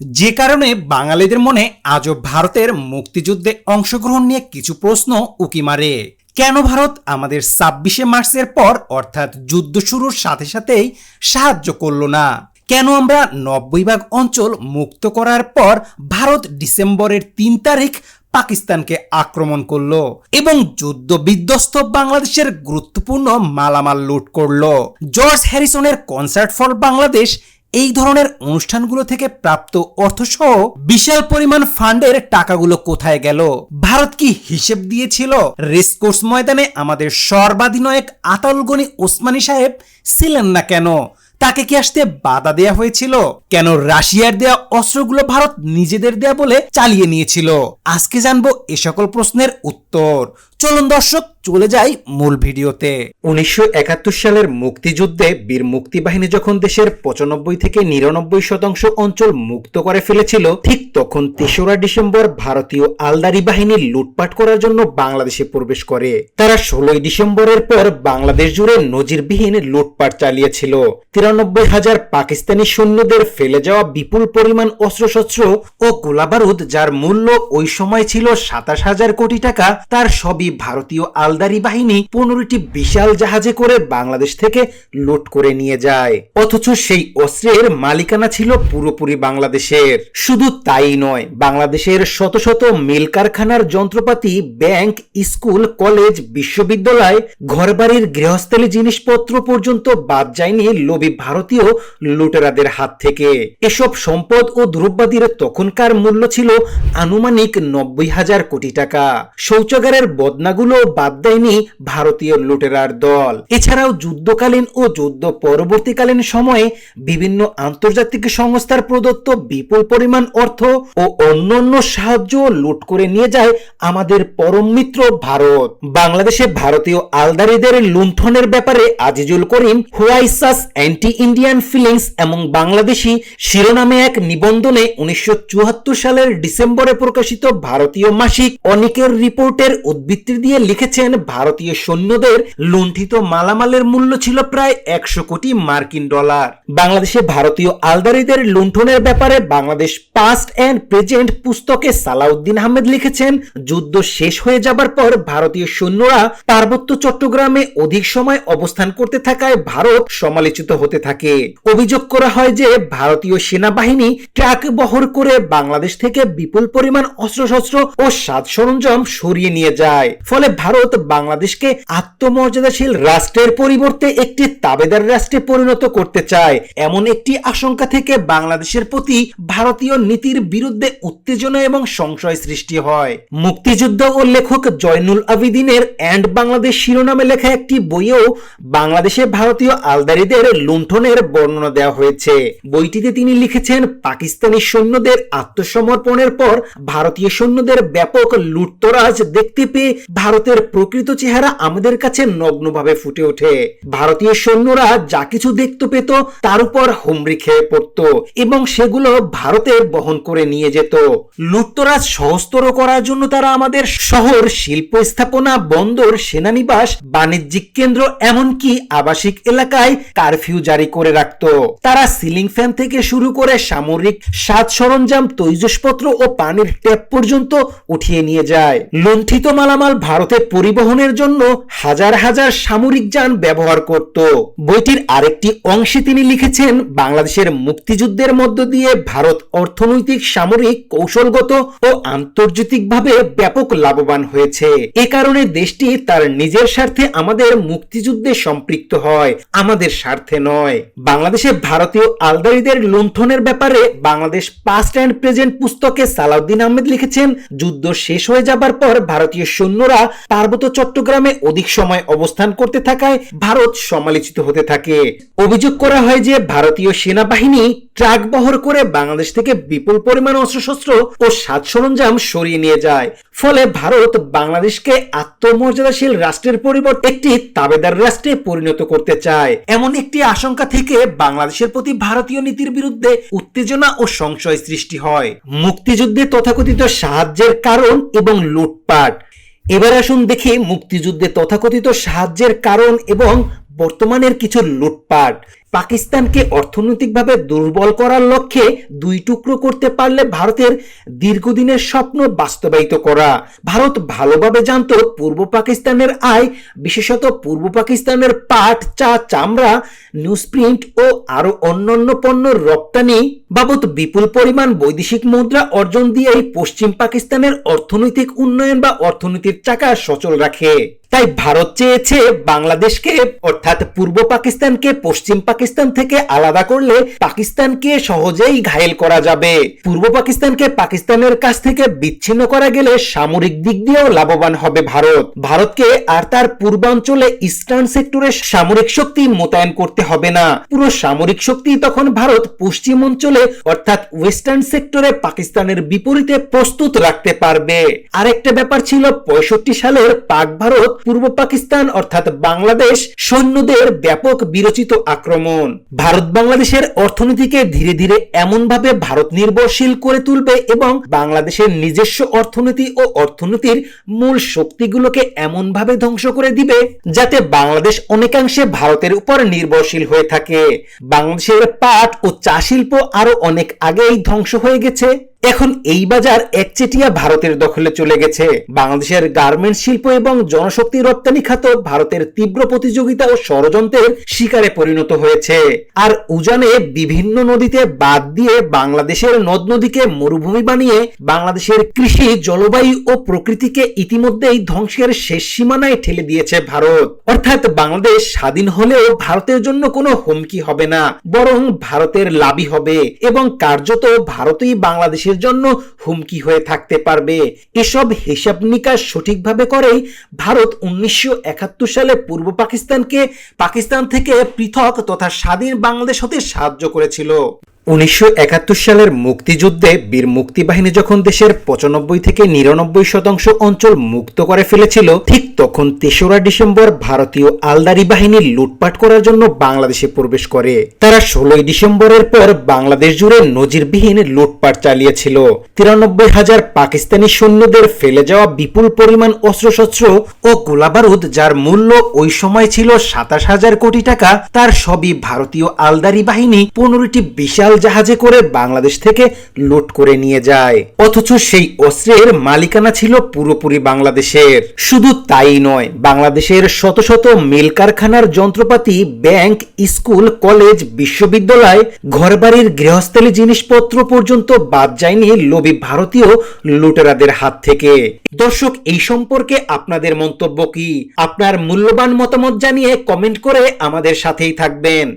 যে কারণে বাঙালিদের মনে আজও ভারতের মুক্তিযুদ্ধে অংশগ্রহণ নিয়ে কিছু প্রশ্ন উকি মারে। কেন ভারত আমাদের ছাব্বিশে মার্চের পর অর্থাৎ যুদ্ধ শুরুর সাথে সাথেই সাহায্য করল না? কেন আমরা নব্বই ভাগ অঞ্চল মুক্ত করার পর ভারত ডিসেম্বরের তিন তারিখ পাকিস্তানকে আক্রমণ করল এবং যুদ্ধ বিধ্বস্ত বাংলাদেশের গুরুত্বপূর্ণ মালামাল লুট করল? জর্জ হ্যারিসনের কনসার্ট ফর বাংলাদেশ এই ধরনের অনুষ্ঠানগুলো থেকে প্রাপ্ত অর্থসহ বিশাল পরিমাণ ফান্ডের টাকাগুলো কোথায় গেল? ভারত কি হিসেব দিয়েছিল? রেসকোর্স ময়দানে আমাদের সর্বাধিনায়ক আতাউল গনি ওসমানী সাহেব ছিলেন না কেন? তাকে কি আসতে বাধা দেয়া হয়েছিল? কেন রাশিয়ার দেয়া অস্ত্রগুলো ভারত নিজেদের দেয়া বলে চালিয়ে নিয়েছিল? আজকে জানব এ সকল প্রশ্নের উত্তর। চলুন দর্শক, চলে যাই মূল ভিডিওতে। উনিশশো সালের মুক্তিযুদ্ধে বীর মুক্তিবাহিনী যখন দেশের পঁচানব্বই থেকে নিরানব্বই শতাংশ অঞ্চল মুক্ত করে ফেলেছিল, ঠিক তখন তেসরা ডিসেম্বর ভারতীয় আলদারি বাহিনী লুটপাট করার জন্য বাংলাদেশে প্রবেশ করে। তারা ষোলোই ডিসেম্বরের পর বাংলাদেশ জুড়ে নজিরবিহীন লুটপাট চালিয়েছিল। তিরানব্বই হাজার পাকিস্তানি সৈন্যদের ফেলে যাওয়া বিপুল পরিমাণ অস্ত্রশস্ত্র ও গোলাবারুদ, যার মূল্য ওই সময় ছিল সাতাশ হাজার কোটি টাকা, তার সবই ভারতীয় আলদারি বাহিনী পনেরোটি বিশাল জাহাজে করে বাংলাদেশ থেকে লুট করে নিয়ে যায়। অথচ সেই অস্ত্রের মালিকানা ছিল পুরোপুরি বাংলাদেশের। শুধু তাই নয়, বাংলাদেশের শত শত মিল কারখানার যন্ত্রপাতি, ব্যাংক, স্কুল, কলেজ, বিশ্ববিদ্যালয়, ঘরবাড়ির গৃহস্থলী জিনিসপত্র পর্যন্ত বাদ যায়নি লোভী ভারতীয় লুটেরাদের হাত থেকে। এসব সম্পদ ও দ্রব্যাদির তখনকার মূল্য ছিল আনুমানিক নব্বই হাজার কোটি টাকা। শৌচাগারের বদনাগুলো বাদ দেয়নি ভারতীয় লুটেরার দল। এছাড়াও যুদ্ধকালীন ও যুদ্ধ পরবর্তীকালীন সময়ে বিভিন্ন আন্তর্জাতিক সংস্থার প্রদত্ত বিপুল পরিমাণ অর্থ ও অন্যান্য সাহায্য লুট করে নিয়ে যায় আমাদের পরম মিত্র ভারত। বাংলাদেশে ভারতীয় আলদারিদের লুণ্ঠনের ব্যাপারে আজিজুল করিম, হোয়াইসাস অ্যান্টি ইন্ডিয়ান ফিলিংস এবং বাংলাদেশি শিরোনামে এক নিবন্ধনে উনিশশো চুয়াত্তর সালের ডিসেম্বরে প্রকাশিত ভারতীয় মাসিক অনেকের রিপোর্টের উদ্বৃত্তি দিয়ে লিখেছেন ভারতীয় সৈন্যদের লুণ্ঠিত মালামালের মূল্য ছিল প্রায় একশো কোটি মার্কিন ডলার। বাংলাদেশে ভারতীয় আলদারিদের লুণ্ঠনের ব্যাপারে বাংলাদেশ পাস্ট অ্যান্ড প্রেজেন্ট পুস্তকে সালাউদ্দিন আহমেদ লিখেছেন, যুদ্ধ শেষ হয়ে যাবার পর ভারতীয় সৈন্যরা পার্বত্য চট্টগ্রামে অধিক সময় অবস্থান করতে থাকায় ভারত সমালোচিত হতে থাকে। অভিযোগ করা হয় যে ভারতীয় সেনাবাহিনী ট্রাক বহর করে বাংলাদেশ থেকে বিপুল পরিমাণ অস্ত্রশস্ত্র ও সাজ সরঞ্জাম সরিয়ে নিয়ে যায়। ফলে ভারত বাংলাদেশকে আত্মমর্যাদাশীল রাষ্ট্রের পরিবর্তে একটি তাবেদার রাষ্ট্রে পরিণত করতে চায়। এমন একটি আশঙ্কা থেকে বাংলাদেশের প্রতি ভারতীয় নীতির বিরুদ্ধে উত্তেজনা এবং সংশয় সৃষ্টি হয়। মুক্তিযুদ্ধ ও লেখক জয়নুল আবিদিনের অ্যান্ড বাংলাদেশ শিরোনামে লেখা একটি বইয়েও বাংলাদেশে ভারতীয় আলদারিদের লুণ্ঠনের বর্ণনা দেওয়া হয়েছে। বইটিতে তিনি লিখেছেন, পাকিস্তানি সৈন্যদের আত্মসমর্পণের পর ভারতীয় সৈন্যদের ব্যাপক লুটতরাজ দেখতে পেয়ে ভারতের প্রকৃত চেহারা আমাদের কাছে নগ্নভাবে ফুটে ওঠে। ভারতীয় সৈন্যরা যা কিছু দেখতে পেত, তার উপর হুমড়ি খেয়ে পড়ত এবং সেগুলো ভারতে বহন করে নিয়ে যেত। লুটতরাজ সহস্তর করার জন্য তারা আমাদের শহর, শিল্প স্থাপনা, বন্দর, সেনানিবাস, বাণিজ্যিক কেন্দ্র, এমনকি আবাসিক এলাকায় কারফিউ জারি করে রাখত। তারা সিলিং ফ্যান থেকে শুরু করে সামরিক সাজ সরঞ্জাম, তৈজসপত্র ও পানির ট্যাপ পর্যন্ত উঠিয়ে নিয়ে যায়। লুণ্ঠিত মালামাল ভারতে পরিবহনের জন্য হাজার হাজার সামরিক যান ব্যবহার করত। বইটির আরেকটি অংশে তিনি লিখেছেন, বাংলাদেশের মুক্তিযুদ্ধের মধ্য দিয়ে ভারত অর্থনৈতিক, সামরিক, কৌশলগত ও আন্তর্জাতিকভাবে ব্যাপক লাভবান হয়েছে। এ কারণে দেশটি তার নিজের স্বার্থে আমাদের মুক্তিযুদ্ধে সম্পৃক্ত হয়, আমাদের স্বার্থে নয়। বাংলাদেশে ভারতীয় আলদারিদের লুণ্ঠনের ব্যাপারে বাংলাদেশ পাস্ট অ্যান্ড প্রেজেন্ট পুস্তকে সালাউদ্দিন আহমেদ লিখেছেন, যুদ্ধ শেষ হয়ে যাবার পর ভারতীয় সৈন্যরা পার্বত্য চট্টগ্রামে অধিক সময় অবস্থান করতে থাকায় ভারত সমালোচিত হতে থাকে। অভিযোগ করা হয় যে ভারতীয় সেনাবাহিনী ট্রাক বহর করে বাংলাদেশ থেকে বিপুল পরিমাণ অস্ত্রশস্ত্র ও সাজ সরঞ্জাম সরিয়ে নিয়ে যায়। ফলে ভারত বাংলাদেশকে আত্মমর্যাদাশীল রাষ্ট্রের পরিবর্তে একটি তাবেদার রাষ্ট্রে পরিণত করতে চায়। এমন একটি আশঙ্কা থেকে বাংলাদেশের প্রতি ভারতীয় নীতির বিরুদ্ধে উত্তেজনা ও সংশয় সৃষ্টি হয়। মুক্তিযুদ্ধে তথাকথিত সাহায্যের কারণ এবং লুটপাট এবার আসুন দেখি মুক্তিযুদ্ধে তথাকথিত সাহায্যের কারণ এবং বর্তমানের কিছু লুটপাট। পাকিস্তানকে অর্থনৈতিকভাবে দুর্বল করার লক্ষ্যে দুই টুকরো করতে পারলে ভারতের দীর্ঘদিনের স্বপ্ন বাস্তবায়িত করা। ভারত ভালোভাবে জানত পূর্ব পাকিস্তানের আয়, বিশেষত পূর্ব পাকিস্তানের পাট, চা, চামড়া নিউজপ্রিন্ট ও আরও অন্যান্য পণ্য রপ্তানি বাবদ বিপুল পরিমাণ বৈদেশিক মুদ্রা অর্জন দিয়েই পশ্চিম পাকিস্তানের অর্থনৈতিক উন্নয়ন বা অর্থনীতির চাকা সচল রাখে। তাই ভারত চেয়েছে বাংলাদেশকে, অর্থাৎ পূর্ব পাকিস্তানকে পশ্চিম পাকিস্তান থেকে আলাদা করলে পাকিস্তানকে সহজেই ঘায়েল করা যাবে। পূর্ব পাকিস্তানকে পাকিস্তানের কাছ থেকে বিচ্ছিন্ন করা গেলে সামরিক দিক দিয়েও লাভবান হবে ভারত। ভারতকে আর তার পূর্বাঞ্চলে ইস্টার্ন সেক্টরে সামরিক শক্তি মোতায়েন করতে হবে না। পুরো সামরিক শক্তি তখন ভারত পশ্চিম অঞ্চলে, অর্থাৎ ওয়েস্টার্ন সেক্টরে পাকিস্তানের বিপরীতে প্রস্তুত রাখতে পারবে। আরেকটা ব্যাপার ছিল পঁয়ষট্টি সালের পাক ভারত পূর্ব পাকিস্তান, অর্থাৎ বাংলাদেশ, সৈন্যদের ব্যাপক বিরচিত আক্রমণ। ভারত বাংলাদেশের অর্থনীতিকে ধীরে ধীরে এমনভাবে ভারত নির্ভরশীল করে তুলবে এবং বাংলাদেশের নিজস্ব অর্থনীতি ও অর্থনীতির মূল শক্তিগুলোকে এমনভাবে ধ্বংস করে দিবে যাতে বাংলাদেশ অনেকাংশে ভারতের উপর নির্ভরশীল হয়ে থাকে। বাংলাদেশের পাট ও চা শিল্প আরও অনেক আগেই ধ্বংস হয়ে গেছে। এখন এই বাজার একচেটিয়া ভারতের দখলে চলে গেছে। বাংলাদেশের গার্মেন্টস শিল্প এবং জনশক্তি রপ্তানি খাত ভারতের তীব্র প্রতিযোগিতা ও ষড়যন্ত্রের শিকারে পরিণত হয়েছে। আর উজানে বিভিন্ন নদীতে বাদ দিয়ে বাংলাদেশের নদ নদীকে মরুভূমি বানিয়ে বাংলাদেশের কৃষি, জলবায়ু ও প্রকৃতিকে ইতিমধ্যেই ধ্বংসের শেষ সীমানায় ঠেলে দিয়েছে ভারত। অর্থাৎ বাংলাদেশ স্বাধীন হলেও ভারতের জন্য কোনো হুমকি হবে না, বরং ভারতের লাভই হবে। এবং কার্যত ভারতই বাংলাদেশের জন্য হুমকি হয়ে থাকতে পারবে। এসব হিসাব নিকাশ সঠিকভাবে করেই ভারত উনিশশো একাত্তর সালে পূর্ব পাকিস্তানকে পাকিস্তান থেকে পৃথক তথা স্বাধীন বাংলাদেশ হতে সাহায্য করেছিল। উনিশশো একাত্তর সালের মুক্তিযুদ্ধে বীর মুক্তিবাহিনী যখন দেশের পঁচানব্বই থেকে নিরানব্বই শতাংশ অঞ্চল মুক্ত করে ফেলেছিল, ঠিক তখন তেসরা ডিসেম্বর ভারতীয় আলদারি বাহিনী লুটপাট করার জন্য বাংলাদেশে প্রবেশ করে। তারা ষোলোই ডিসেম্বরের পর বাংলাদেশ জুড়ে নজিরবিহীন লুটপাট চালিয়েছিল। তিরানব্বই হাজার পাকিস্তানি সৈন্যদের ফেলে যাওয়া বিপুল পরিমাণ অস্ত্রশস্ত্র ও গোলাবারুদ, যার মূল্য ওই সময় ছিল সাতাশ হাজার কোটি টাকা, তার সবই ভারতীয় আলদারি বাহিনী পনেরোটি বিশাল জাহাজে করে বাংলাদেশ থেকে লুট করে নিয়ে যায়। অথচ সেই অস্ত্রের মালিকানা ছিল পুরোপুরি বাংলাদেশের। শুধু তাই নয়, বাংলাদেশের শত শত মিল কারখানার যন্ত্রপাতি, ব্যাংক, স্কুল, কলেজ, বিশ্ববিদ্যালয়, ঘরবাড়ির গৃহস্থলী জিনিসপত্র পর্যন্ত বাদ যায়নি লোভী ভারতীয় লুটেরাদের হাত থেকে। দর্শক, এই সম্পর্কে আপনাদের মন্তব্য কি? আপনার মূল্যবান মতামত জানিয়ে কমেন্ট করে আমাদের সাথেই থাকবেন।